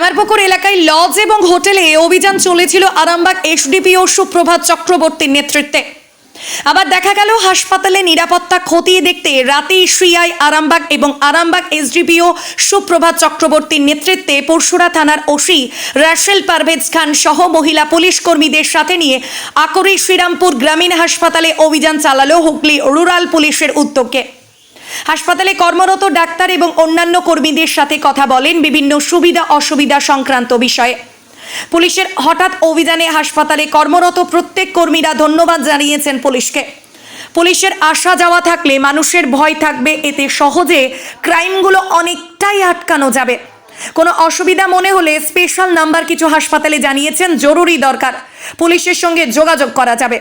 কামারপুকুর এলাকায় লজ এবং হোটেলে অভিযান চলেছিল আরামবাগ এসডিপিও সুপ্রভাত চক্রবর্তীর নেতৃত্বে। আবার দেখা গেল হাসপাতালে নিরাপত্তা খতিয়ে দেখতে রাতেই শ্রিয়ায় আরামবাগ এবং আরামবাগ এসডিপিও সুপ্রভাত চক্রবর্তীর নেতৃত্বে পরশুরা থানার ওসি রাশেল পারভেজ খান সহ মহিলা পুলিশ কর্মীদের সাথে নিয়ে আকরি শ্রীরামপুর গ্রামীণ হাসপাতালে অভিযান চালালো হুগলি রুরাল পুলিশের উদ্যোগে। হাসপাতালে কর্মরত ডাক্তার এবং অন্যান্য কর্মীদের সাথে কথা বলেন বিভিন্ন সুবিধা অসুবিধা সংক্রান্ত বিষয়ে। পুলিশের হঠাৎ অভিযানে হাসপাতালে কর্মরত প্রত্যেক কর্মীরা ধন্যবাদ জানিয়েছেন পুলিশকে। পুলিশের আসা যাওয়া থাকলে মানুষের ভয় থাকবে, এতে সহজে ক্রাইমগুলো অনেকটাই আটকানো যাবে। কোনো অসুবিধা মনে হলে স্পেশাল নাম্বার কিছু হাসপাতালে জানিয়েছেন, জরুরি দরকার। পুলিশের সঙ্গে যোগাযোগ করা যাবে।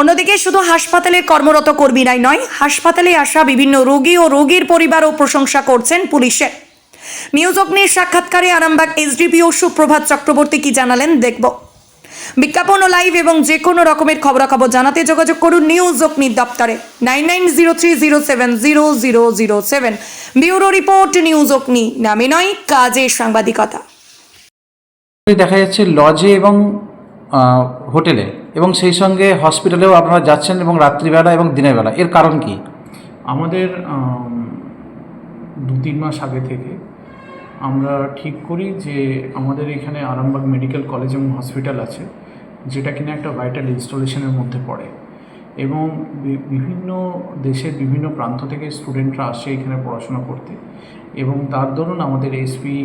অন্যদিকে শুধু হাসপাতালের কর্মরত কর্মীরাই নয়, হাসপাতালে আসা বিভিন্ন রোগী ও রোগীর পরিবারও প্রশংসা করছেন পুলিশের। নিউজ অগ্নির সাক্ষাৎকারে আরামবাগ এসডিপিও সুপ্রভাত চক্রবর্তী কি জানালেন দেখব। বিজ্ঞাপন ও লাইভ এবং যে কোনো রকমের খবরাখবর জানাতে যোগাযোগ করুন নিউজ অগ্নির দপ্তরে। Nine nine zero three zero seven zero zero zero seven. Bureau report news Agni, নামে নয় কাজে সাংবাদিকতা। দেখা যাচ্ছে লজে এবং হোটেলে। এবং সেই সঙ্গে হসপিটালেও আপনারা যাচ্ছেন এবং রাত্রিবেলা এবং দিনের বেলা। এর কারণ কি? আমাদের দু তিন মাস আগে থেকে আমরা ঠিক করি যে আমাদের এখানে আরামবাগ মেডিকেল কলেজ এবং হসপিটাল আছে, যেটা কিনা একটা ভাইটাল ইনস্টলেশনের মধ্যে পড়ে। এবং বিভিন্ন দেশের বিভিন্ন প্রান্ত থেকে স্টুডেন্টরা আসে এখানে পড়াশোনা করতে। এবং তার দরুন আমাদের এসপি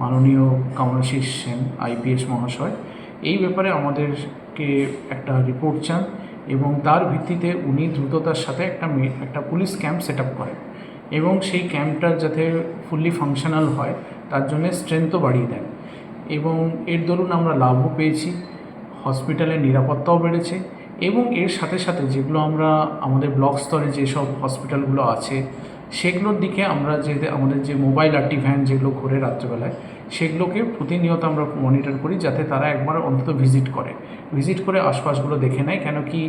মাননীয় কমলাশিস সেন, আইপিএস মহাশয় এই ব্যাপারে আমাদেরকে একটা রিপোর্ট চান এবং তার ভিত্তিতে উনি দ্রুততার সাথে একটা একটা পুলিশ ক্যাম্প সেট আপ করেন এবং সেই ক্যাম্পটা যাতে ফুললি ফাংশনাল হয়, তার জন্য স্ট্রেংথও বাড়িয়ে দেন। এবং এর দরুন আমরা লাভও পেয়েছি হসপিটালের নিরাপত্তাও বেড়েছে এবং এর সাথে সাথে যেগুলো আমরা আমাদের ব্লক স্তরে যেসব হসপিটালগুলো আছে, সেগুলোর দিকে আমরা যে, আমাদের যে মোবাইল আরটি ভ্যান যেগুলো ঘোরে রাত্রেবেলায় সেগুলোকে প্রতিনিয়ত আমরা মনিটর করি যাতে তারা একবার অন্তত ভিজিট করে। ভিজিট করে আশপাশগুলো দেখে নেয় কেন কি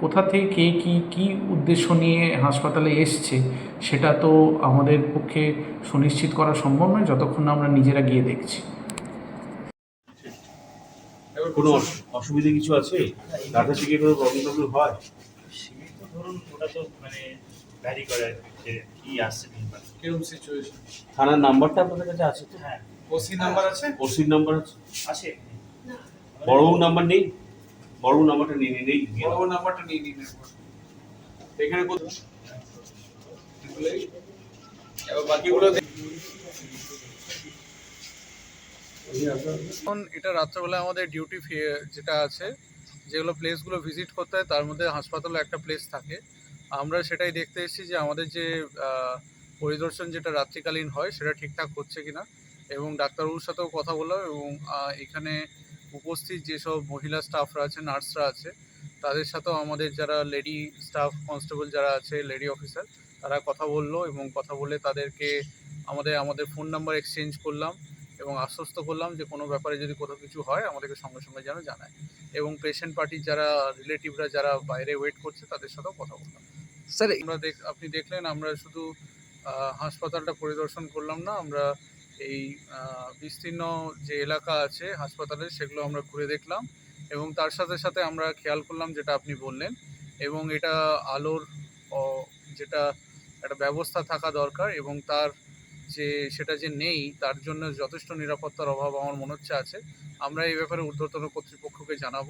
কোথা থেকে কে কী কী উদ্দেশ্য নিয়ে হাসপাতালে এসছে সেটা তো আমাদের পক্ষে সুনিশ্চিত করা সম্ভব নয় যতক্ষণ না আমরা নিজেরা গিয়ে দেখছি। কোনো অস- অসুবিধা কিছু আছে? ঢাকা থেকে কোনো প্রবলেম টবলেম হয়? তো ধরুন ওটা তো মানে ভ্যারি করে কি, যে কি আসছে কিংবা কিরম সিচুয়েশন থানার নাম্বারটা আপনাদের কাছে আছে তো? হ্যাঁ। ওসি নাম্বার আছে? ওসির নাম্বার আছে। আসে বড়বাবু নাম্বার নেই। বড়বাবু নাম্বারটা নিয়ে নাম্বারটা নিয়ে নিন এখানে কত? বাকিগুলো এখন এটা রাত্রেবেলা আমাদের ডিউটি যেটা আছে যেগুলো প্লেসগুলো ভিজিট করতে হয় তার মধ্যে হাসপাতালে একটা প্লেস থাকে। আমরা সেটাই দেখতে এসেছি যে আমাদের যে আহ, পরিদর্শন যেটা রাত্রিকালীন হয় সেটা ঠিকঠাক হচ্ছে কিনা। এবং ডাক্তারবাবুর সাথেও কথা বললাম এবং এখানে উপস্থিত যেসব মহিলা স্টাফরা আছে নার্সরা আছে তাদের সাথেও আমাদের যারা লেডি স্টাফ কনস্টেবল যারা আছে লেডি অফিসার তারা কথা বলল এবং কথা বলে তাদেরকে আমাদের আমাদের ফোন নাম্বার এক্সচেঞ্জ করলাম এবং আশ্বস্ত করলাম যে কোনো ব্যাপারে যদি কোথাও কিছু হয় আমাদেরকে সঙ্গে সঙ্গে যেন জানায়। এবং পেশেন্ট পার্টির যারা রিলেটিভরা যারা বাইরে ওয়েট করছে তাদের সাথেও কথা বললাম। স্যার আমরা দেখ আপনি দেখলেন আমরা শুধু হাসপাতালটা পরিদর্শন করলাম না আমরা এই বিস্তীর্ণ যে এলাকা আছে হাসপাতালের সেগুলো আমরা ঘুরে দেখলাম এবং তার সাথে সাথে আমরা খেয়াল করলাম যেটা আপনি বললেন এবং এটা আলোর যেটা একটা ব্যবস্থা থাকা দরকার এবং তার যে, সেটা যে নেই তার জন্য যথেষ্ট নিরাপত্তার অভাব আমার মনে হচ্ছে আছে। আমরা এই ব্যাপারে ঊর্ধ্বতন কর্তৃপক্ষকে জানাব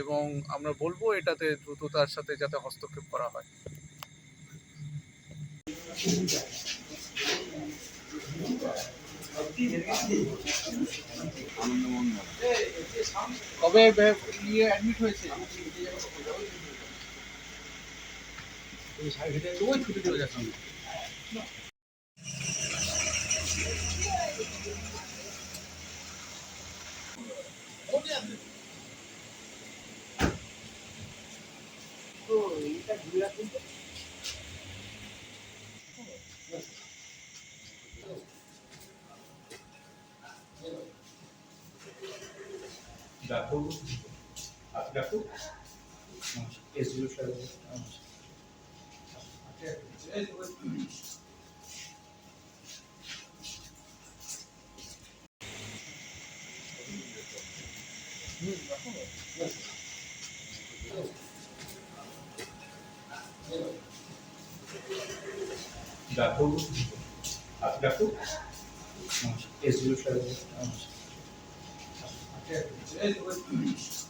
এবং আমরা বলব এটাতে দ্রুততার সাথে যাতে হস্তক্ষেপ করা হয়। কবে নিয়ে অ্যাডমিট হয়েছে? ছুটি চলে যাচ্ছে। ডাক্তার আপনি ডাক্তার এস ডিও সাহেব ডাক্তার আপনি ডাক্তার এস ডিও সাহেব নমস্কার Okay.